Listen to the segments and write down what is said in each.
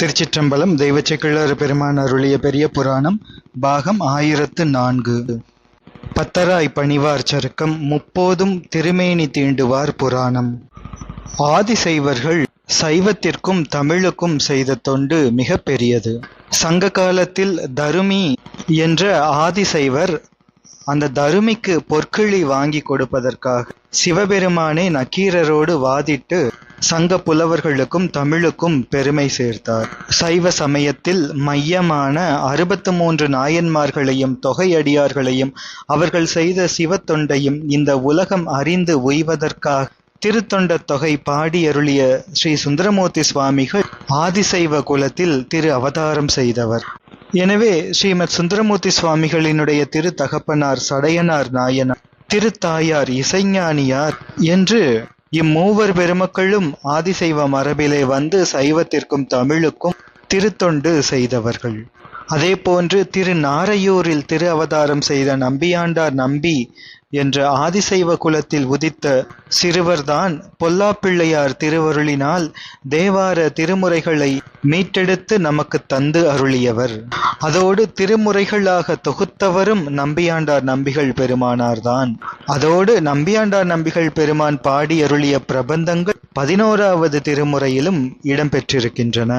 திருச்சிற்றம்பலம் தெய்வச்செக்கிழார் பெருமான் அருளிய பெரிய புராணம் பாகம் ஆயிரத்து நான்கு. பத்தராய் பணிவார் சருக்கம் முப்போதும் திருமேனி தீண்டுவார் புராணம். ஆதிசைவர்கள் சைவத்திற்கும் தமிழுக்கும் செய்த தொண்டு மிக பெரியது சங்க காலத்தில் தருமி என்ற ஆதிசைவர் அந்த தருமிக்கு பொற்கிழி வாங்கி கொடுப்பதற்காக சிவபெருமானே நக்கீரரோடு வாதிட்டு சங்க புலவர்களுக்கும் தமிழுக்கும் பெருமை சேர்த்தார். சைவ சமயத்தில் மையமான அறுபத்து மூன்று நாயன்மார்களையும் தொகையடியார்களையும் அவர்கள் செய்த சிவத்தொண்டையும் இந்த உலகம் அறிந்து உய்வதற்காக திருத்தொண்ட தொகை பாடி அருளிய ஸ்ரீ சுந்தரமூர்த்தி சுவாமிகள் ஆதிசைவ குலத்தில் திரு அவதாரம் செய்தவர். எனவே ஸ்ரீமத் சுந்தரமூர்த்தி சுவாமிகளினுடைய திரு தகப்பனார் சடையனார் நாயனார் திருத்தாயார் இசைஞானியார் என்று இம்மூவர் பெருமக்களும் ஆதிசைவ மரபிலே வந்து சைவத்திற்கும் தமிழுக்கும் திருத்தொண்டு செய்தவர்கள். அதே போன்று திரு நாரையூரில் திரு அவதாரம் செய்த நம்பியாண்டார் நம்பி என்ற ஆதிசைவ குலத்தில் உதித்த சிறுவர்தான் பொல்லாப்பிள்ளையார் திருவருளினால் தேவார திருமுறைகளை மீட்டெடுத்து நமக்கு தந்து அருளியவர். அதோடு திருமுறைகளாக தொகுத்தவரும் நம்பியாண்டார் நம்பிகள் பெருமானார்தான். அதோடு நம்பியாண்டார் நம்பிகள் பெருமான் பாடி அருளிய பிரபந்தங்கள் பதினோராவது திருமுறையிலும் இடம்பெற்றிருக்கின்றன.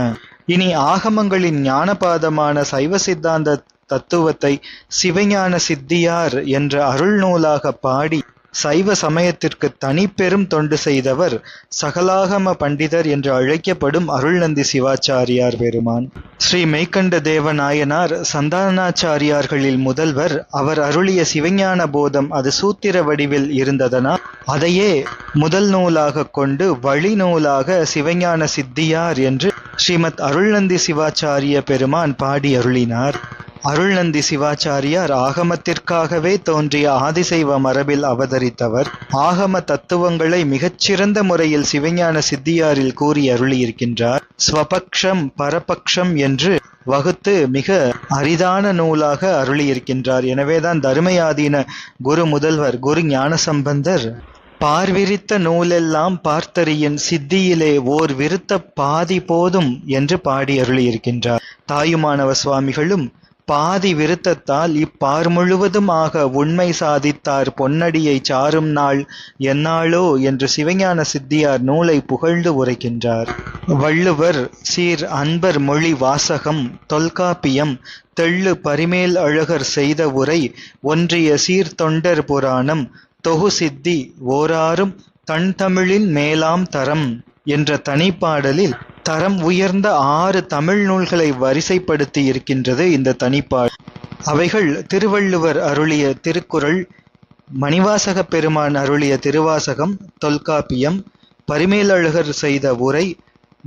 இனி ஆகமங்களின் ஞானபாதமான சைவ சித்தாந்த தத்துவத்தை சிவஞான சித்தியார் என்ற அருள் நூலாக பாடி சைவ சமயத்திற்கு தனிப்பெரும் தொண்டு செய்தவர் சகலாகம பண்டிதர் என்று அழைக்கப்படும் அருள்நந்தி சிவாச்சாரியார் பெருமான். ஸ்ரீ மெய்கண்ட தேவநாயனார் சந்தானாச்சாரியார்களில் முதல்வர். அவர் அருளிய சிவஞான போதம் அது சூத்திர வடிவில் இருந்ததனால் அதையே முதல் நூலாக கொண்டு வழி நூலாக சிவஞான சித்தியார் என்று ஸ்ரீமத் அருள்நந்தி சிவாச்சாரிய பெருமான் பாடி அருளினார். அருள்நந்தி சிவாச்சாரியார் ஆகமத்திற்காகவே தோன்றிய ஆதிசைவ மரபில் அவதரித்தவர் ஆகம தத்துவங்களை மிகச்சிறந்த முறையில் சிவஞான சித்தியாரில் கூறி அருளியிருக்கின்றார். ஸ்வபக்ஷம் பரபக்ஷம் என்று வகுத்து மிக அரிதான நூலாக அருளியிருக்கின்றார். எனவேதான் தருமயாதீன குரு முதல்வர் குரு ஞானசம்பந்தர் பார்விரித்த நூலெல்லாம் பார்த்தறியின் சித்தியிலே ஓர் விருத்த பாதி போதும் என்று பாடி அருளியிருக்கின்றார். தாயுமானவ சுவாமிகளும் பாதி விருத்தத்தால் இப்பார் முழுவதும் ஆக உண்மை சாதித்தார். பொன்னடியை சாரும் நாள் என்னாளோ என்று சிவஞான சித்தியார் நூலை புகழ்ந்து உரைக்கின்றார். வள்ளுவர் சீர் அன்பர் மொழி வாசகம் தொல்காப்பியம் தெள்ளு பரிமேல் அழகர் செய்த உரை ஒன்றிய சீர்தொண்டர் புராணம் தொகு சித்தி ஓராறும் தன் தமிழின் மேலாம் தரம் என்ற தனிப்பாடலில் தரம் உயர்ந்த ஆறு தமிழ் நூல்களை வரிசைப்படுத்தி இருக்கின்றது இந்த தனிப்பாடு அவைகள் திருவள்ளுவர் அருளிய திருக்குறள் மணிவாசக பெருமான் அருளிய திருவாசகம் தொல்காப்பியம் பரிமேலழகர் செய்த உரை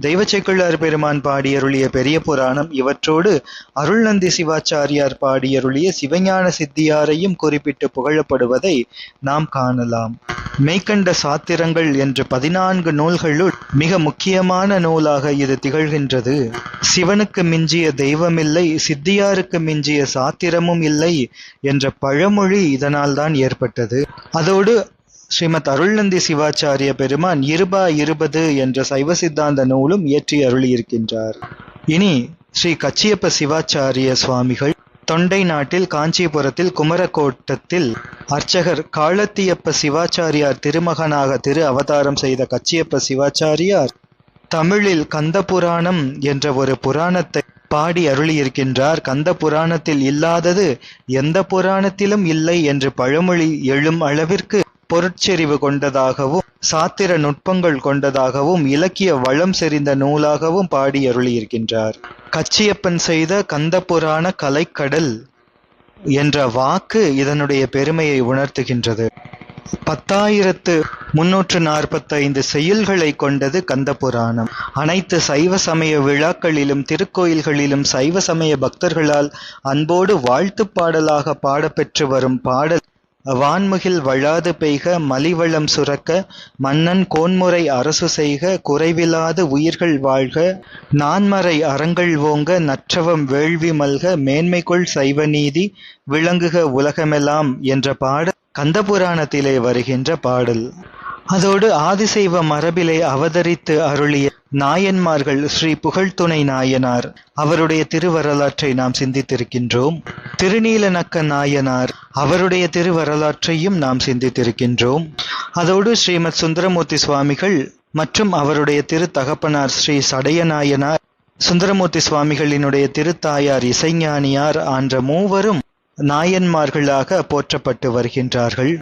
தெய்வச்செக்குள்ளார் பெருமான் பாடியருளிய பெரிய புராணம் இவற்றோடு அருள்நந்தி சிவாச்சாரியார் பாடியருளிய சிவஞான சித்தியாரையும் குறிப்பிட்டு புகழப்படுவதை நாம் காணலாம். மெய்கண்ட சாத்திரங்கள் என்ற பதினான்கு நூல்களுள் மிக முக்கியமான நூலாக இது திகழ்கின்றது. சிவனுக்கு மிஞ்சிய தெய்வமில்லை சித்தியாருக்கு மிஞ்சிய சாத்திரமும் இல்லை என்ற பழமொழி இதனால் தான் ஏற்பட்டது. அதோடு ஸ்ரீமத் அருள்நந்தி சிவாச்சாரிய பெருமான் இருபா இருபது என்ற சைவ சித்தாந்த நூலும் இயற்றி அருளியிருக்கின்றார். இனி ஸ்ரீ கச்சியப்ப சிவாச்சாரிய சுவாமிகள் தொண்டை நாட்டில் காஞ்சிபுரத்தில் குமரக்கோட்டத்தில் அர்ச்சகர் காலத்தியப்ப சிவாச்சாரியார் திருமகனாக திரு அவதாரம் செய்த கச்சியப்ப சிவாச்சாரியார் தமிழில் கந்த புராணம் என்ற ஒரு புராணத்தை பாடி அருளியிருக்கின்றார். கந்த புராணத்தில் இல்லாதது எந்த புராணத்திலும் இல்லை என்று பழமொழி எழும் அளவிற்கு பொருட்செறிவு கொண்டதாகவும் சாத்திர நுட்பங்கள் கொண்டதாகவும் இலக்கிய வளம் செறிந்த நூலாகவும் பாடி அருளியிருக்கின்றார் கச்சியப்பன் செய்த கந்த புராண கலைக்கடல் என்ற வாக்கு இதனுடைய பெருமையை உணர்த்துகின்றது. பத்தாயிரத்து முன்னூற்று நாற்பத்தைந்து செய்யுள்களை கொண்டது கந்த புராணம் அனைத்து சைவ சமய விழாக்களிலும் திருக்கோயில்களிலும் சைவ சமய பக்தர்களால் அன்போடு வாழ்த்து பாடலாக பாடப்பெற்று வரும் பாடல் வான்முகில் வழாது பெய்க மலிவளம் சுரக்க மன்னன் கோன்முறை அரசு செய்க குறைவிலாது உயிர்கள் வாழ்க நான்மறை அறங்கள் ஓங்க நற்றவம் வேள்வி மல்க மேன்மைக்குள் சைவ நீதி விளங்குக உலகமெல்லாம் என்ற பாடல் கந்தபுராணத்திலே வருகின்ற பாடல். அதோடு ஆதிசைவ மரபிலே அவதரித்து அருளிய நாயன்மார்கள் ஸ்ரீ புகழ்துணை நாயனார். அவருடைய திருவரலாற்றை நாம் சிந்தித்திருக்கின்றோம். திருநீலநக்க நாயனார் அவருடைய திருவரலாற்றையும் நாம் சிந்தித்திருக்கின்றோம். அதோடு ஸ்ரீமத் சுந்தரமூர்த்தி சுவாமிகள் மற்றும் அவருடைய திரு தகப்பனார் ஸ்ரீ சடைய நாயனார் சுந்தரமூர்த்தி சுவாமிகளினுடைய திருத்தாயார் இசைஞானியார் ஆன்ற மூவரும் நாயன்மார்களாக போற்றப்பட்டு வருகின்றார்கள்.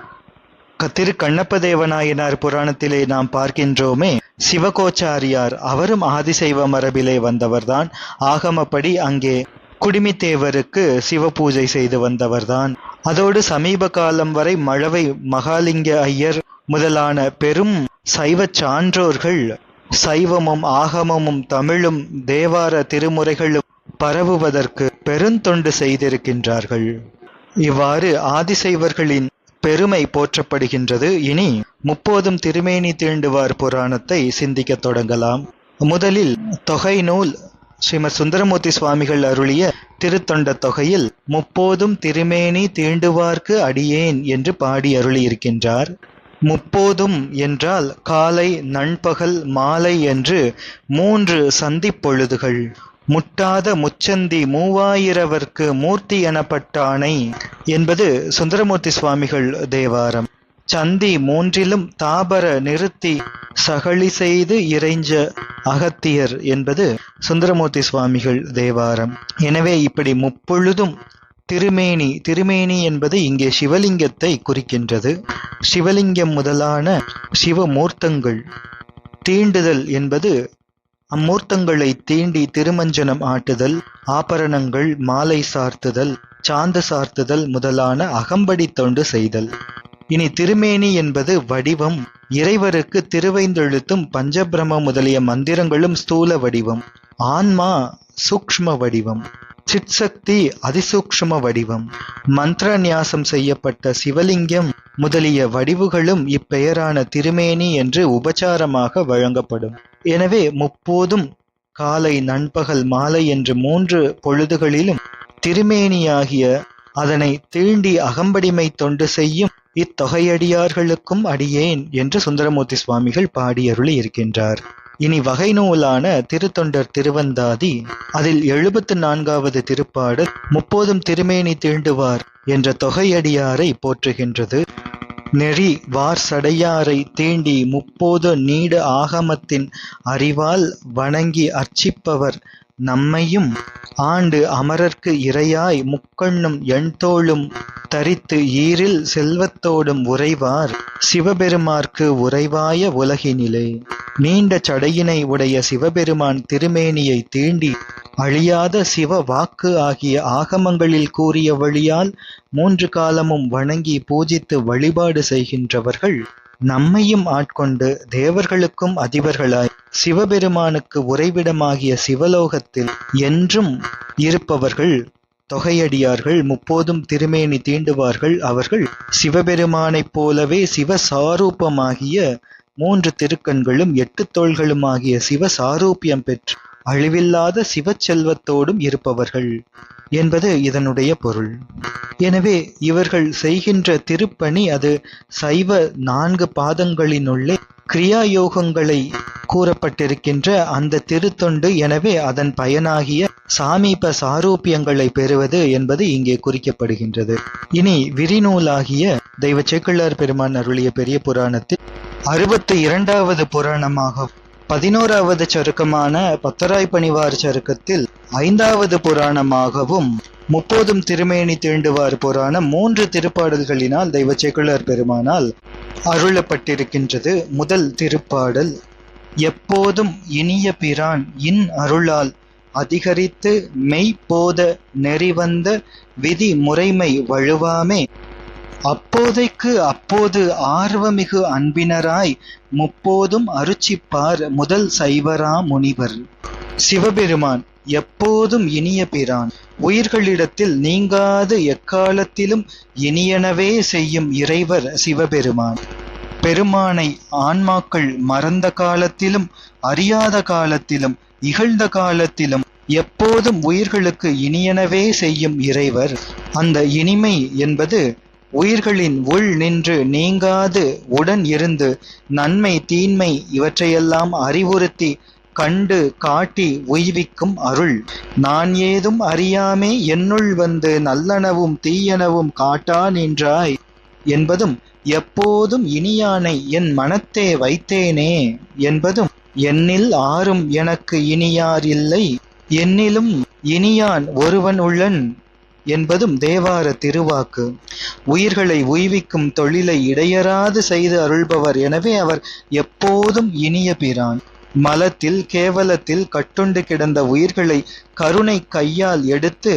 திரு கண்ணப்பதேவநாயனார் புராணத்திலே நாம் பார்க்கின்றோமே சிவகோச்சாரியார். அவரும் ஆதிசைவ மரபிலே வந்தவர்தான். ஆகமப்படி அங்கே குடிமித்தேவருக்கு சிவ பூஜை செய்து வந்தவர்தான். அதோடு சமீப காலம் வரை மழவை மகாலிங்க ஐயர் முதலான பெரும் சைவ சான்றோர்கள் சைவமும் ஆகமமும் தமிழும் தேவார திருமுறைகளும் பரவுவதற்கு பெருந்தொண்டு செய்திருக்கின்றார்கள். இவ்வாறு ஆதிசைவர்களின் பெருமை போற்றப்படுகின்றது. இனி முப்போதும் திருமேனி தீண்டுவார் புராணத்தை சிந்திக்கத் தொடங்கலாம். முதலில் தொகை நூல் ஸ்ரீமத் சுந்தரமூர்த்தி சுவாமிகள் அருளிய திருத்தொண்ட தொகையில் முப்போதும் திருமேனி தீண்டுவார்க்கு அடியேன் என்று பாடி அருளியிருக்கின்றார். முப்போதும் என்றால் காலை நண்பகல் மாலை என்று மூன்று சந்திப்பொழுதுகள். முட்டாத முச்சந்தி மூவாயிரவர்க்கு மூர்த்தி எனப்பட்டானை என்பது சுந்தரமூர்த்தி சுவாமிகள் தேவாரம். சந்தி மூன்றிலும் தாபர நிறுத்தி சகழி செய்து இறைஞ்ச அகத்தியர் என்பது சுந்தரமூர்த்தி சுவாமிகள் தேவாரம். எனவே இப்படி முப்பொழுதும் திருமேனி திருமேனி என்பது இங்கே சிவலிங்கத்தை குறிக்கின்றது. சிவலிங்கம் முதலான சிவமூர்த்தங்கள். தீண்டுதல் என்பது அம்மூர்த்தங்களை தீண்டி திருமஞ்சனம் ஆட்டுதல் ஆபரணங்கள் மாலை சார்த்துதல் சாந்து சார்த்துதல் முதலான அகம்படி தொண்டு செய்தல். இனி திருமேனி என்பது வடிவம் இறைவருக்கு திருவைந்தெழுத்தும் பஞ்சபிரம முதலிய மந்திரங்களும் ஸ்தூல வடிவம் ஆன்மா சூக்ஷ்ம வடிவம். சிற்சக்தி அதிசூக்ஷ்ம வடிவம். மந்திர நியாசம் செய்யப்பட்ட சிவலிங்கம் முதலிய வடிவுகளும் இப்பெயரான திருமேனி என்று உபச்சாரமாக வழங்கப்படும். எனவே முப்போதும் காலை நண்பகல் மாலை என்று மூன்று பொழுதுகளிலும் திருமேனியாகிய அதனை தீண்டி அகம்படிமை தொண்டு செய்யும் இத்தொகையடியார்களுக்கும் அடியேன் என்று சுந்தரமூர்த்தி சுவாமிகள் பாடியருளி இருக்கின்றார். இனி வகை நூலான திருத்தொண்டர் திருவந்தாதி அதில் எழுபத்து நான்காவது திருப்பாடு முப்போதும் திருமேனி தீண்டுவார் என்ற தொகையடியாரை போற்றுகின்றது. நெறி வார் சடையாரை தீண்டி முப்போது நீடு ஆகமத்தின் அறிவால் வணங்கி அர்ச்சிப்பவர் நம்மையும் ஆண்டு அமரர்க்கு இரையாய் முக்கண்ணும் எண்தோளும் தரித்து ஈரில் செல்வத்தோடும் உறைவார். சிவபெருமார்க்கு உறைவாய உலகினிலே. நீண்ட சடையினை உடைய சிவபெருமான் திருமேனியை தீண்டி அழியாத சிவ வாக்கு ஆகிய ஆகமங்களில் கூறிய வழியால் மூன்று காலமும் வணங்கி பூஜித்து வழிபாடு செய்கின்றவர்கள் நம்மையும் ஆட்கொண்டு தேவர்களுக்கும் அதிபர்களாய் சிவபெருமானுக்கு உறைவிடமாகிய சிவலோகத்தில் என்றும் இருப்பவர்கள் தொகையடியார்கள் முப்போதும் திருமேனி தீண்டுவார்கள். அவர்கள் சிவபெருமானைப் போலவே சிவசாரூபமாகிய மூன்று திருக்கண்களும் எட்டு தோள்களுமாகிய சிவசாரூபியம் பெற்று அழிவில்லாத சிவச்செல்வத்தோடும் இருப்பவர்கள் என்பது இதனுடைய பொருள். எனவே இவர்கள் செய்கின்ற திருப்பணி அது சைவ நான்கு பாதங்களினுள்ளே கிரியாயோகங்களை கூறப்பட்டிருக்கின்ற அந்த திருத்தொண்டு எனவே அதன் பயனாகிய சாமீப சாரூபியங்களை பெறுவது என்பது இங்கே குறிக்கப்படுகின்றது. இனி விரிநூலாகிய தெய்வ சேக்கிழார் பெருமான் அருளிய பெரிய புராணத்தில் அறுபத்தி இரண்டாவது புராணமாக பதினோராவது சருக்கமான பத்தராய் பணிவார் சருக்கத்தில் ஐந்தாவது புராணமாகவும் முப்போதும் திருமேனி தீண்டுவார் புராணம் மூன்று திருப்பாடல்களினால் தெய்வ செகுலர் பெருமானால் அருளப்பட்டிருக்கின்றது. முதல் திருப்பாடல் எப்போதும் இனிய பிரான் இன் அருளால் அதிகரித்து மெய்ப்போத நெறிவந்த விதி முறைமை வழுவாமே அப்போதைக்கு அப்போது ஆர்வமிகு அன்பினராய் முப்போதும் அருச்சிப்பார் முதல் சைவரா முனிவர். சிவபெருமான் எப்போதும் இனிய பிரான். உயிர்களிடத்தில் நீங்காது எக்காலத்திலும் இனியனவே செய்யும் இறைவர் சிவபெருமான். பெருமானை ஆன்மாக்கள் மறந்த காலத்திலும் அறியாத காலத்திலும் இகழ்ந்த காலத்திலும் எப்போதும் உயிர்களுக்கு இனியனவே செய்யும் இறைவர். அந்த இனிமை என்பது உயிர்களின் உள் நின்று நீங்காது உடன் இருந்து நன்மை தீன்மை இவற்றையெல்லாம் அறிவுறுத்தி கண்டு காட்டி உய்விக்கும் அருள். நான் ஏதும் அறியாமே என்னுள் வந்து நல்லனவும் தீயனவும் காட்டா நின்றாய் என்பதும் எப்போதும் இனியானை என் மனத்தே வைத்தேனே என்பதும் என்னில் ஆறும் எனக்கு இனியார் இல்லை. என்னிலும் இனியான் ஒருவன் உள்ளன். என்பதும் தேவார திருவாக்கு. உயிர்களை உய்விக்கும் தொழிலை இடையறாது செய்து அருள்பவர் எனவே அவர் எப்போதும் இனிய பிரான். மலத்தில் கேவலத்தில் கட்டுண்டு கிடந்த உயிர்களை கருணை கையால் எடுத்து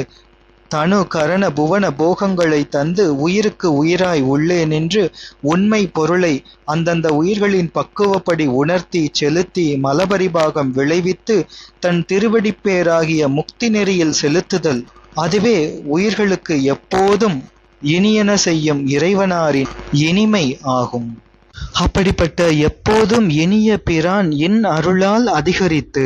தனு கரண புவன போகங்களை தந்து உயிருக்கு உயிராய் உள்ளே நின்று உண்மை பொருளை அந்தந்த உயிர்களின் பக்குவப்படி உணர்த்தி செலுத்தி மலபரிபாகம் விளைவித்து தன் திருவடிப்பேராகிய முக்தி நெறியில் செலுத்துதல். அதுவே உயிர்களுக்கு எப்போதும் இனியன செய்யும் இறைவனாரின் இனிமை ஆகும். அப்படிப்பட்ட எப்போதும் இனிய பிரான் இன் அருளால் அதிகரித்து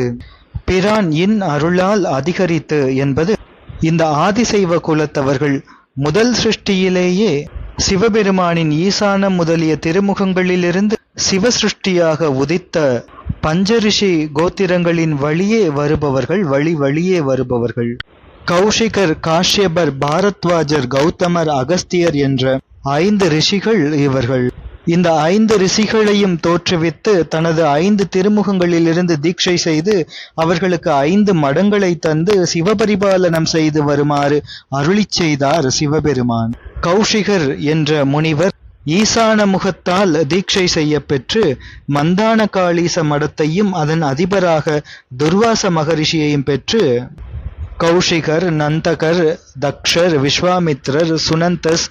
பிரான் இன் அருளால் அதிகரித்து என்பது இந்த ஆதிசைவ குலத்தவர்கள் முதல் சிருஷ்டியிலேயே சிவபெருமானின் ஈசானம் முதலிய திருமுகங்களிலிருந்து சிவசிருஷ்டியாக உதித்த பஞ்சரிஷி கோத்திரங்களின் வழியே வருபவர்கள் வழி வழியே வருபவர்கள். கௌஷிகர் காஷ்யபர் பாரத்வாஜர் கௌதமர் அகஸ்தியர் என்ற ஐந்து ரிஷிகள் இவர்கள். இந்த ஐந்து ரிஷிகளையும் தோற்றுவித்து தனது ஐந்து திருமுகங்களிலிருந்து தீட்சை செய்து அவர்களுக்கு ஐந்து மடங்களை தந்து சிவபரிபாலனம் செய்து வருமாறு அருளிச் செய்தார் சிவபெருமான். கௌஷிகர் என்ற முனிவர் ஈசான முகத்தால் தீட்சை செய்ய பெற்று மந்தான காளீச மடத்தையும் அதன் அதிபராக துர்வாச மகரிஷியையும் பெற்று கௌஷிகர் நந்தகர் தக்ஷர் விஸ்வாமித்ரர் சுனந்தஸ்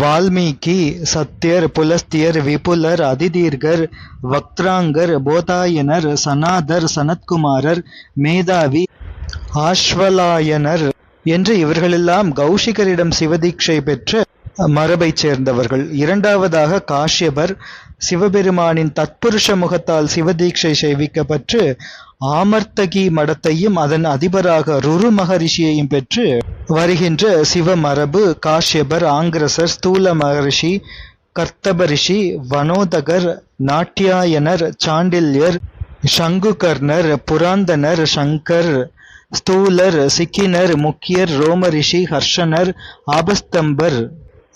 வால்மீகி சத்யர் புலஸ்தியர் விபுலர் அதிதீர்கர் வக்திராங்கர் போதாயனர் சனாதர் சனத்குமாரர் மேதாவி ஆஷ்வலாயனர் என்று இவர்களெல்லாம் கௌஷிகரிடம் சிவதீட்சை பெற்ற மரபைச் சேர்ந்தவர்கள். இரண்டாவதாக காஷ்யபர் சிவபெருமானின் தத்புருஷ முகத்தால் சிவதீட்சை செய்விக்கப்பட்டு ஆமர்த்தகி மடத்தையும் அதன் அதிபராக ருரு மகரிஷியையும் பெற்று வருகின்ற சிவ மரபு காஷ்யபர் ஆங்கிரசர் ஸ்தூல மகரிஷி கர்த்தபரிஷி வனோதகர் நாட்டியாயனர் சாண்டில்யர் சங்குகர்ணர் புராந்தனர் சங்கர் ஸ்தூலர் சிக்கினர் முக்கியர் ரோமரிஷி ஹர்ஷனர் ஆபஸ்தம்பர்.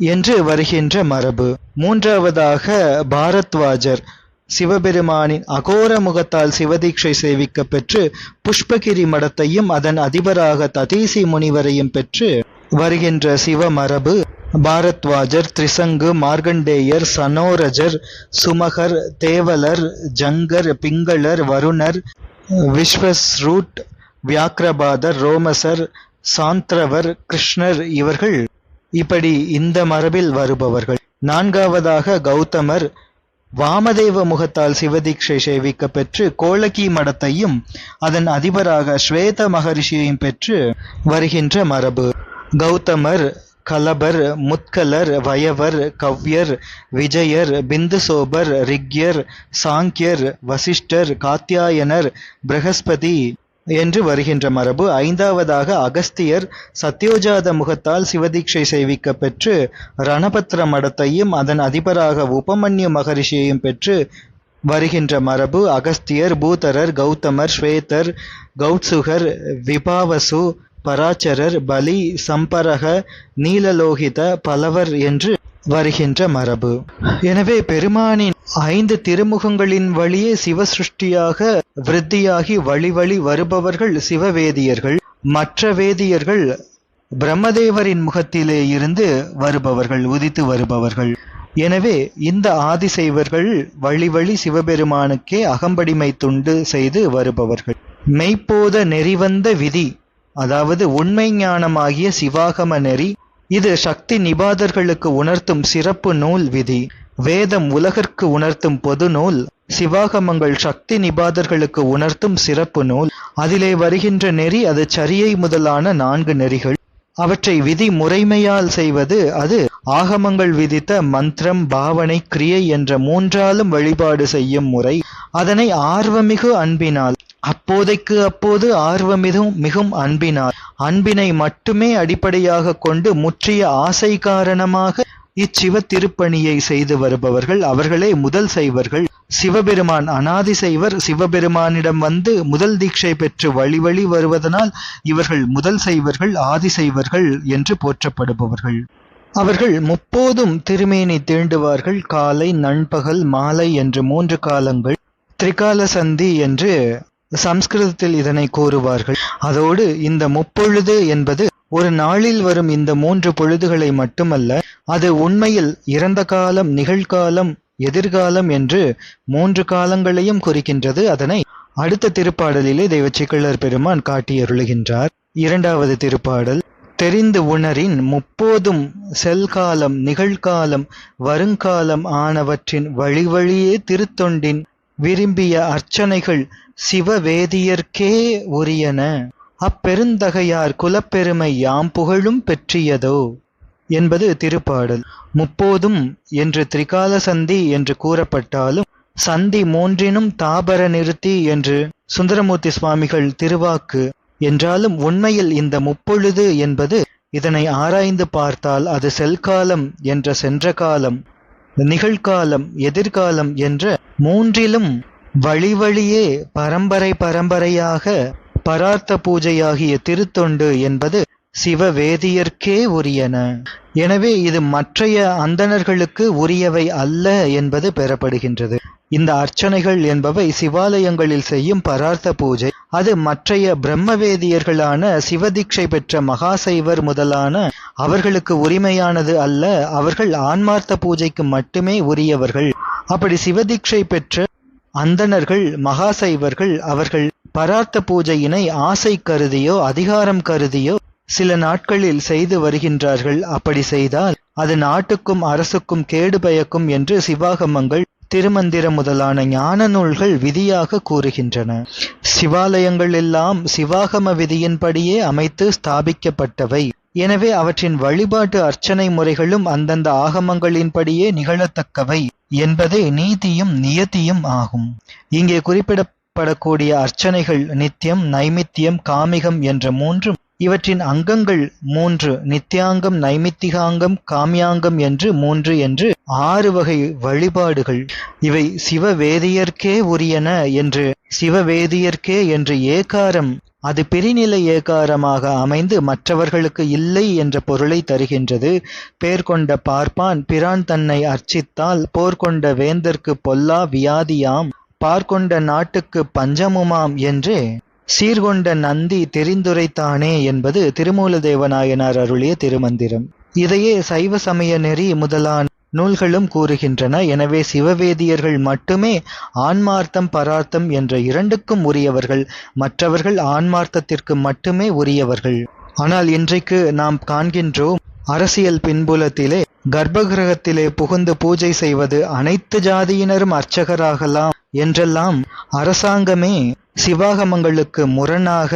என்று வருகின்ற மரபு. மூன்றாவதாக பாரத்வாஜர். சிவபெருமானின் அகோர முகத்தால் சிவதீட்சை சேவிக்க பெற்று புஷ்பகிரி மடத்தையும் அதன் அதிபராக ததீசி முனிவரையும் பெற்று வருகின்ற சிவ மரபு. பாரத்வாஜர் திரிசங்கு மார்கண்டேயர் சனோரஜர் சுமகர் தேவலர் ஜங்கர் பிங்களர் வருணர் விஸ்வஸ்ரூட் வியாக்கிரபாதர் ரோமசர் சாந்திரவர் கிருஷ்ணர் இவர்கள் இப்படி இந்த மரபில் வருபவர்கள். நான்காவதாக கௌதமர் வாமதேவ முகத்தால் சிவதீட்சை சேவிக்க பெற்று கோலகி மடத்தையும் அதன் அதிபராக ஸ்வேத மகரிஷியையும் பெற்று வருகின்ற மரபு. கௌதமர் கலபர் முத்கலர் வயவர் கவ்யர் விஜயர் பிந்துசோபர் ரிக்யர் சாங்கியர் வசிஷ்டர் காத்தியாயனர் பிரகஸ்பதி என்று வருகின்ற மரபு ஐந்தாவதாக அகஸ்தியர் சத்யோஜாத முகத்தால் சிவதீட்சை சேவிக்க பெற்று ரணபத்ர மடத்தையும் அதன் அதிபராக உபமன்யு மகரிஷியையும் பெற்று வருகின்ற மரபு அகஸ்தியர் பூதரர் கௌதமர் ஸ்வேதர் கௌட்சுகர் விபாவசு பராச்சரர் பலி சம்பரக நீலலோகித பலவர் என்று வருகின்ற மரபு. எனவே பெருமானின் ஐந்து திருமுகங்களின் வழியே சிவசிருஷ்டியாக விருத்தியாகி வழிவழி வருபவர்கள் சிவவேதியர்கள். மற்ற வேதியர்கள் பிரம்மதேவரின் முகத்திலே இருந்து வருபவர்கள் உதித்து வருபவர்கள். எனவே இந்த ஆதிசைவர்கள் வழிவழி சிவபெருமானுக்கே அகம்படிமை துண்டு செய்து வருபவர்கள். மெய்ப்போத நெறிவந்த விதி அதாவது உண்மை ஞானமாகிய சிவாகம நெறி இது சக்தி நிபாதர்களுக்கு உணர்த்தும் சிறப்பு நூல் விதி. வேதம் உலகிற்கு உணர்த்தும் பொது நூல் சிவாகமங்கள் சக்தி நிபாதர்களுக்கு உணர்த்தும் சிறப்பு நூல். அதிலே வருகின்ற நெறி அது சரியை முதலான நான்கு நெறிகள். அவற்றை விதி முறைமையால் செய்வது அது ஆகமங்கள் விதித்த மந்திரம் பாவனை கிரியை என்ற மூன்றாலும் வழிபாடு செய்யும் முறை. அதனை ஆர்வமிகு அன்பினால் அப்போதைக்கு அப்போது ஆர்வமிகும் மிகும் அன்பினால். அன்பினை மட்டுமே அடிப்படையாக கொண்டு முற்றிய ஆசை காரணமாக இச்சிவ திருப்பணியை செய்து வருபவர்கள் அவர்களே முதல் செய்வர்கள் சிவபெருமான் அனாதி செய்வர் சிவபெருமானிடம் வந்து முதல் தீட்சை பெற்று வழி வழி வருவதனால் இவர்கள் முதல் செய்வர்கள் ஆதி செய்வர்கள் என்று போற்றப்படுபவர்கள். அவர்கள் முப்போதும் திருமேனி தீண்டுவார்கள். காலை நண்பகல் மாலை என்று மூன்று காலங்கள். திரிகால சந்தி என்று சம்ஸ்கிருதத்தில் இதனை கூறுவார்கள். அதோடு இந்த முப்பொழுது என்பது ஒரு நாளில் வரும் இந்த மூன்று பொழுதுகளை மட்டுமல்ல அது உண்மையில் இறந்த காலம் நிகழ்காலம் எதிர்காலம் என்று மூன்று காலங்களையும் குறிக்கின்றது. அதனை அடுத்த திருப்பாடலிலே தெய்வச்சிக்கலர் பெருமான் காட்டியருளுகின்றார். இரண்டாவது திருப்பாடல் தெரிந்து உணரின் முப்போதும் செல்காலம் நிகழ்காலம் வருங்காலம் ஆனவற்றின் வழி வழியே திருத்தொண்டின் விரும்பிய அர்ச்சனைகள் சிவவேதியர்க்கே உரியன. அப்பெருந்தகையார் குலப்பெருமை யாம் புகழும் பெற்றியதோ? என்பது திருப்பாடல். முப்போதும் என்று திரிகால சந்தி என்று கூறப்பட்டாலும் சந்தி மூன்றினும் தாபர நிறுத்தி என்று சுந்தரமூர்த்தி சுவாமிகள் திருவாக்கு. என்றாலும் உண்மையில் இந்த முப்பொழுது என்பது இதனை ஆராய்ந்து பார்த்தால் அது செல்காலம் என்ற சென்ற காலம் நிகழ்காலம் எதிர்காலம் என்ற மூன்றிலும் வழி வழியே பரம்பரை பரம்பரையாக பரார்த்த பூஜையாகிய திருத்தொண்டு என்பது சிவவேதியர்க்கே உரியன. எனவே இது மற்றைய அந்தணர்களுக்கு உரியவை அல்ல என்பது பெறப்படுகின்றது. இந்த அர்ச்சனைகள் என்பவை சிவாலயங்களில் செய்யும் பரார்த்த பூஜை. அது மற்றைய பிரம்மவேதியர்களான சிவதீட்சை பெற்ற மகாசைவர் முதலான அவர்களுக்கு உரிமையானது அல்ல. அவர்கள் ஆன்மார்த்த பூஜைக்கு மட்டுமே உரியவர்கள். அப்படி சிவதீட்சை பெற்ற அந்தணர்கள் மகாசைவர்கள் அவர்கள் பராத்த பூஜையினை ஆசை கருதியோ அதிகாரம் கருதியோ சில நாட்களில் செய்து வருகின்றார்கள். அப்படி செய்தால் அது நாட்டுக்கும் அரசுக்கும் கேடு பயக்கும் என்று சிவாகமங்கள் திருமந்திரம் முதலான ஞான நூல்கள் விதியாக கூறுகின்றன. சிவாலயங்கள் எல்லாம் சிவாகம விதியின்படியே அமைத்து ஸ்தாபிக்கப்பட்டவை. எனவே அவற்றின் வழிபாட்டு அர்ச்சனை முறைகளும் அந்தந்த ஆகமங்களின்படியே நிகழத்தக்கவை என்பதே நீதியும் நியதியும் ஆகும். இங்கே குறிப்பிட குறிப்பிடப்படக்கூடிய அர்ச்சனைகள் நித்தியம் நைமித்தியம் காமிகம் என்ற மூன்றும் இவற்றின் அங்கங்கள் மூன்று நித்தியாங்கம் நைமித்திகாங்கம் காமியாங்கம் என்று மூன்று என்று ஆறு வகை வழிபாடுகள். இவை சிவவேதியர்க்கே உரியன என்று சிவவேதியர்க்கே என்று ஏகாரம் அது பிரிநிலை ஏகாரமாக அமைந்து மற்றவர்களுக்கு இல்லை என்ற பொருளை தருகின்றது. பேர் கொண்ட பார்ப்பான் பிரான் தன்னை அர்ச்சித்தால் போர்கொண்ட வேந்தர்க்கு பொல்லா வியாதியாம். பார்க்கொண்ட நாட்டுக்கு பஞ்சமுமாம் என்று சீர்கொண்ட நந்தி தெரிந்துரைத்தானே என்பது திருமூலதேவநாயனார் அருளிய திருமந்திரம். இதையே சைவ சமய நெறி முதலான நூல்களும் கூறுகின்றன. எனவே சிவவேதியர்கள் மட்டுமே ஆன்மார்த்தம் பரார்த்தம் என்ற இரண்டுக்கும் உரியவர்கள். மற்றவர்கள் ஆன்மார்த்தத்திற்கு மட்டுமே உரியவர்கள். ஆனால் இன்றைக்கு நாம் காண்கின்றோம் அரசியல் பின்புலத்திலே கர்ப்பகிரகத்திலே புகுந்து பூஜை செய்வது அனைத்து ஜாதியினரும் அர்ச்சகராகலாம். என்றெல்லாம் அரசாங்கமே சிவாகமங்களுக்கு முரணாக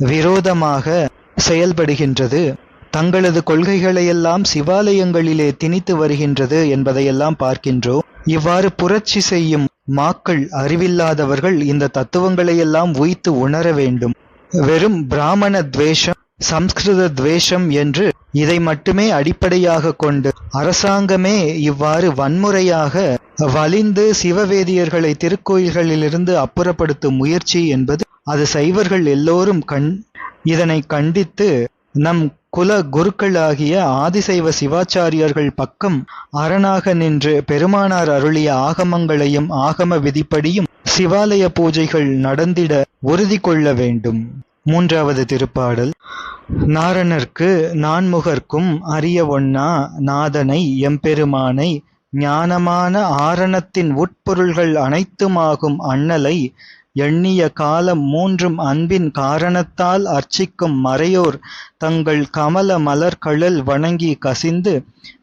விரோதமாக செயல்படுகின்றது. தங்களது கொள்கைகளையெல்லாம் சிவாலயங்களிலே திணித்து வருகின்றது என்பதையெல்லாம் பார்க்கின்றோம் இவ்வாறு புரட்சி செய்யும் மாக்கள் அறிவில்லாதவர்கள் இந்த தத்துவங்களையெல்லாம் உய்த்து உணர வேண்டும். வெறும் பிராமண துவேஷம் சம்ஸ்கிருத துவேஷம் என்று இதை மட்டுமே அடிப்படையாக கொண்டு அரசாங்கமே இவ்வாறு வன்முறையாக வலிந்து சிவவேதியர்களை திருக்கோயில்களிலிருந்து அப்புறப்படுத்தும் முயற்சி என்பது அது சைவர்கள் எல்லோரும் கண் இதனை கண்டித்து நம் குல குருக்களாகிய ஆதிசைவ சிவாச்சாரியர்கள் பக்கம் அரணாக நின்று பெருமானார் அருளிய ஆகமங்களையும் ஆகம விதிப்படியும் சிவாலய பூஜைகள் நடந்திட உறுதி கொள்ள வேண்டும். மூன்றாவது திருப்பாடல். நாரணர்க்கு நான்முகர்க்கும் அரிய ஒண்ணா நாதனை எம்பெருமானை ஞானமான ஆரணத்தின் உட்பொருள்கள் அனைத்துமாகும் அண்ணலை எண்ணிய காலம் மூன்றும் அன்பின் காரணத்தால் அர்ச்சிக்கும் மறையோர் தங்கள் கமல மலர் கழல் வணங்கி கசிந்து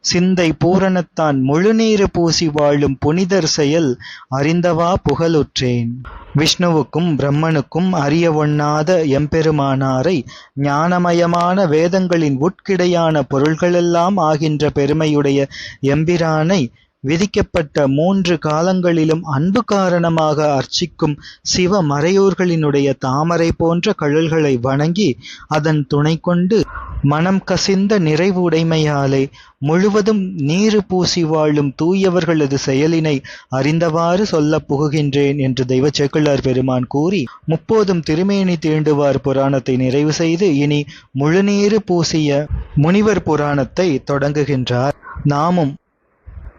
சிந்தை பூரணத்தான் முழுநீறு பூசி வாழும் புனிதர் செயல் அறிந்தவா புகழுற்றேன். விஷ்ணுவுக்கும் பிரம்மனுக்கும் அறிய ஒண்ணாத எம்பெருமானாரை ஞானமயமான வேதங்களின் உட்கிடையான பொருள்களெல்லாம் ஆகின்ற பெருமையுடைய எம்பிரானை விதிக்கப்பட்ட மூன்று காலங்களிலும் அன்பு காரணமாக அர்ச்சிக்கும் சிவ மறையூர்களினுடைய தாமரை போன்ற கழல்களை வணங்கி அதன் துணை கொண்டு மனம் கசிந்த நிறைவு உடைமையாலே முழுவதும் நீரு பூசி வாழும் தூயவர்களது செயலினை அறிந்தவாறு சொல்ல புகுகின்றேன் என்று தெய்வ செக்குள்ளார் பெருமான் கூறி முப்போதும் திருமேனி தீண்டுவார் புராணத்தை நிறைவு செய்து இனி முழுநீரு பூசிய முனிவர் புராணத்தை தொடங்குகின்றார். நாமும்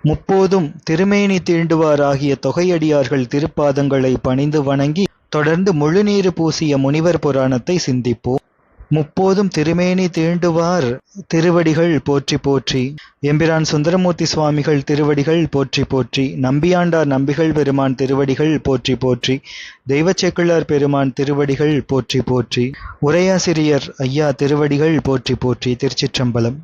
முப்போதும் திருமேனி தீண்டுவார் ஆகிய தொகையடியார்கள் திருப்பாதங்களை பணிந்து வணங்கி தொடர்ந்து முழுநீறு பூசிய முனிவர் புராணத்தை சிந்திப்போம். முப்போதும் திருமேனி தீண்டுவார் திருவடிகள் போற்றி போற்றி எம்பிரான் சுந்தரமூர்த்தி சுவாமிகள் திருவடிகள் போற்றி போற்றி நம்பியாண்டார் நம்பிகள் பெருமான் திருவடிகள் போற்றி போற்றி தெய்வச்சேக்கிழார் பெருமான் திருவடிகள் போற்றி போற்றி உரையாசிரியர் ஐயா திருவடிகள் போற்றி போற்றி திருச்சிற்றம்பலம்.